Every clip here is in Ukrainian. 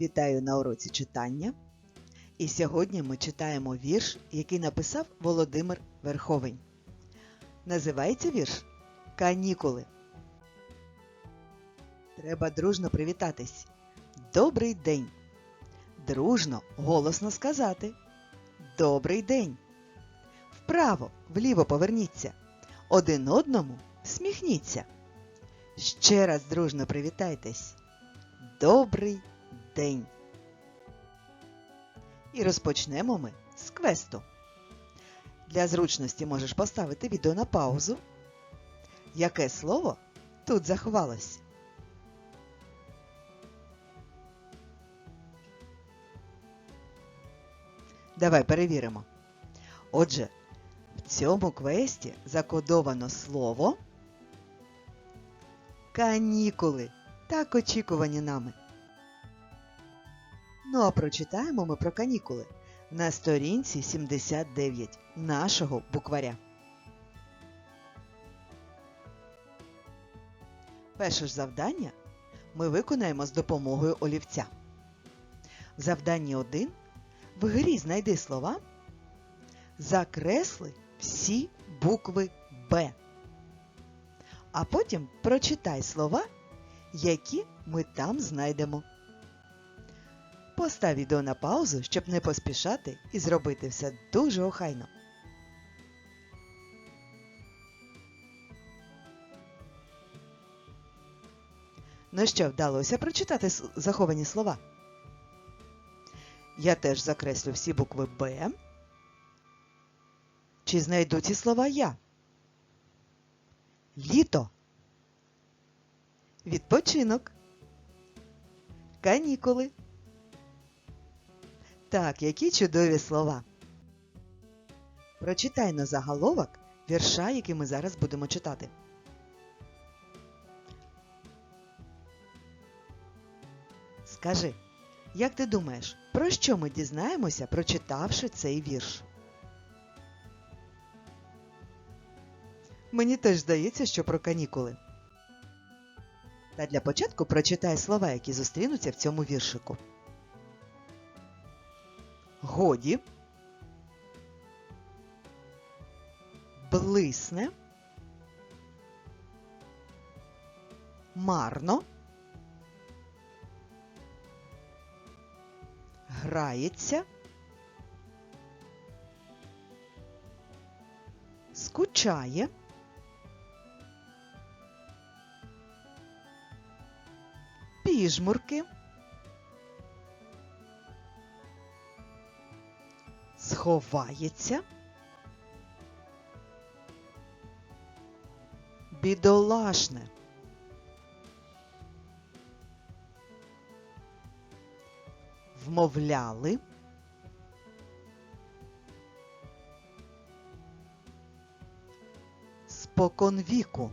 Вітаю на уроці читання. І сьогодні ми читаємо вірш, який написав Володимир Верховень. Називається вірш Канікули. Треба дружно привітатись. Добрий день. Дружно, голосно сказати. Добрий день. Вправо, вліво поверніться. Один одному сміхніться. Ще раз дружно привітайтесь. Добрий день. І розпочнемо ми з квесту. Для зручності можеш поставити відео на паузу. Яке слово тут заховалось? Давай перевіримо. Отже, в цьому квесті закодовано слово канікули, так очікувані нами. Ну а прочитаємо ми про канікули на сторінці 79 нашого букваря. Перше ж завдання ми виконаємо з допомогою олівця. В завданні 1 в грі знайди слова, закресли всі букви Б. А потім прочитай слова, які ми там знайдемо. Постав відео на паузу, щоб не поспішати і зробити все дуже охайно. Ну що, вдалося прочитати заховані слова? Я теж закреслю всі букви Б. Чи знайду ці слова я? Літо. Відпочинок. Канікули. Так, які чудові слова. Прочитай на заголовок вірша, який ми зараз будемо читати. Скажи, як ти думаєш, про що ми дізнаємося, прочитавши цей вірш? Мені теж здається, що про канікули. Та для початку прочитай слова, які зустрінуться в цьому віршику. Годі. Блисне. Марно. Грається. Скучає. Піжмурки. Сховається. Бідолашне. Вмовляли. Споконвіку.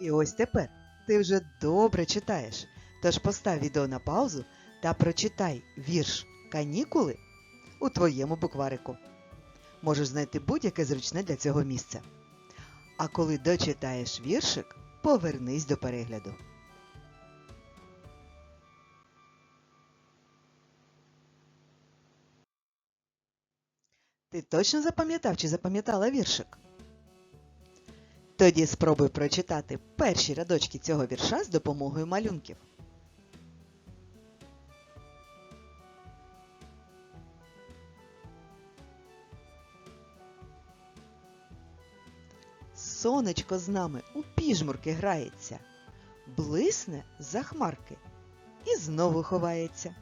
І ось тепер ти вже добре читаєш. Тож постав відео на паузу та прочитай вірш Канікули у твоєму букварику. Можеш знайти будь-яке зручне для цього місце. А коли дочитаєш віршик, повернись до перегляду. Ти точно запам'ятав чи запам'ятала віршик? Тоді спробуй прочитати перші рядочки цього вірша з допомогою малюнків. Сонечко з нами у піжмурки грається, блисне за хмарки і знову ховається.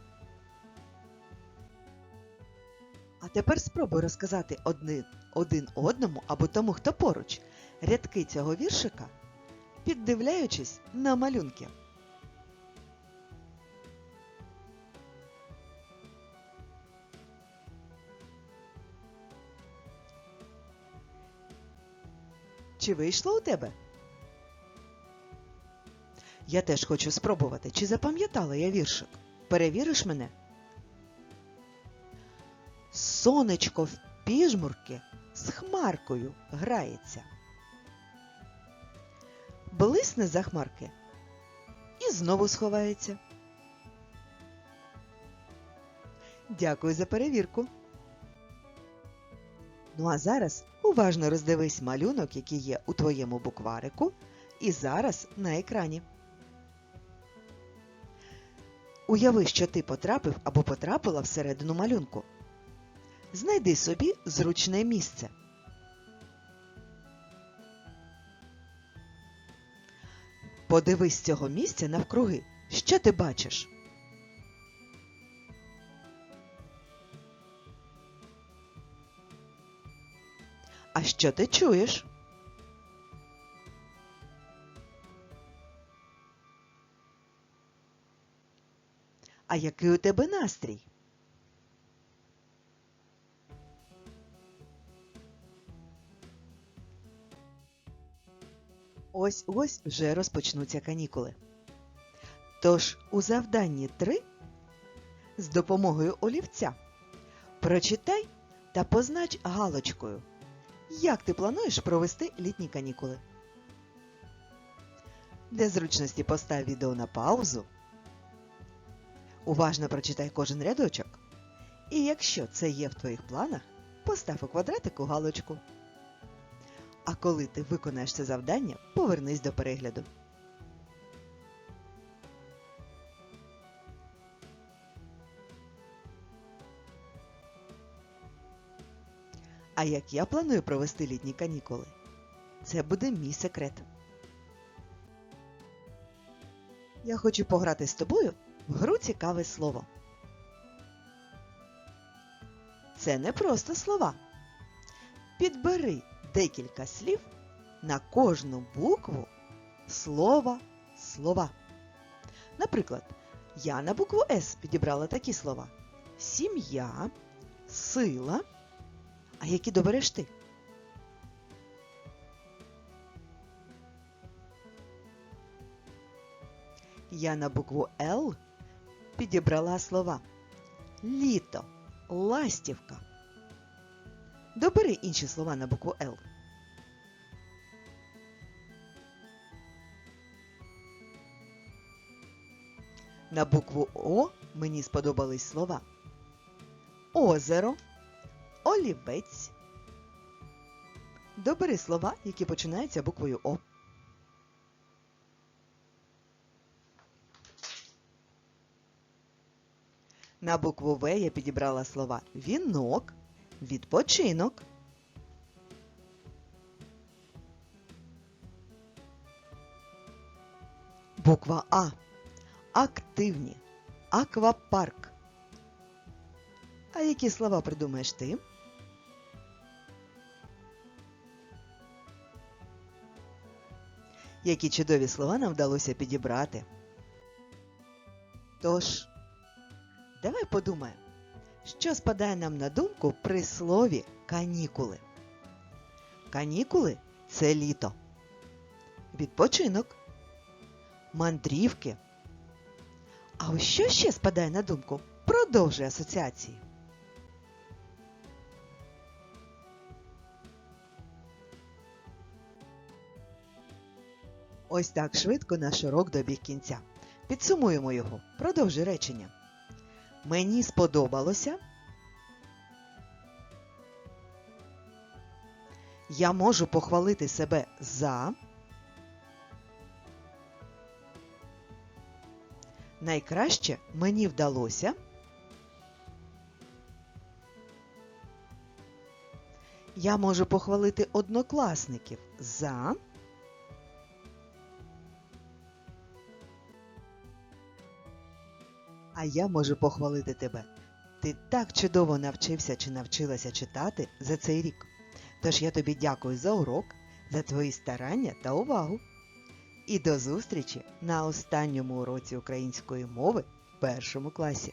А тепер спробуй розказати один, один одному або тому, хто поруч, рядки цього віршика, піддивляючись на малюнки. Чи вийшло у тебе? Я теж хочу спробувати, чи запам'ятала я віршик. Перевіриш мене? Сонечко в піжмурки з хмаркою грається. Блисне за хмарки і знову сховається. Дякую за перевірку. Ну а зараз уважно роздивись малюнок, який є у твоєму букварику, і зараз на екрані. Уяви, що ти потрапив або потрапила всередину малюнку. Знайди собі зручне місце. Подивись цього місця навкруги. Що ти бачиш? Що ти чуєш? А який у тебе настрій? Ось ось вже розпочнуться канікули. Тож у завданні 3 з допомогою олівця прочитай та познач галочкою, як ти плануєш провести літні канікули. Для зручності постав відео на паузу. Уважно прочитай кожен рядочок. І якщо це є в твоїх планах, постав у квадратику галочку. А коли ти виконаєш це завдання, повернись до перегляду. А як я планую провести літні канікули? Це буде мій секрет. Я хочу пограти з тобою в гру цікаве слово. Це не просто слова. Підбери декілька слів на кожну букву слова слова. Наприклад, я на букву С підібрала такі слова: сім'я, сила. А які добереш ти? Я на букву Л підібрала слова літо, ластівка. Добери інші слова на букву Л. На букву О мені сподобались слова озеро, олівець. Добери слова, які починаються буквою О. На букву В я підібрала слова вінок, відпочинок. Буква А. Активні. Аквапарк. А які слова придумаєш ти? Які чудові слова нам вдалося підібрати. Тож, давай подумаємо, що спадає нам на думку при слові канікули. Канікули це літо. Відпочинок. Мандрівки. А ось що ще спадає на думку? Продовжуй асоціації. Ось так швидко наш урок добіг кінця. Підсумуємо його. Продовжуй речення. Мені сподобалося. Я можу похвалити себе за. Найкраще мені вдалося. Я можу похвалити однокласників за. А я можу похвалити тебе. Ти так чудово навчився чи навчилася читати за цей рік. Тож я тобі дякую за урок, за твої старання та увагу. І до зустрічі на останньому уроці української мови в першому класі.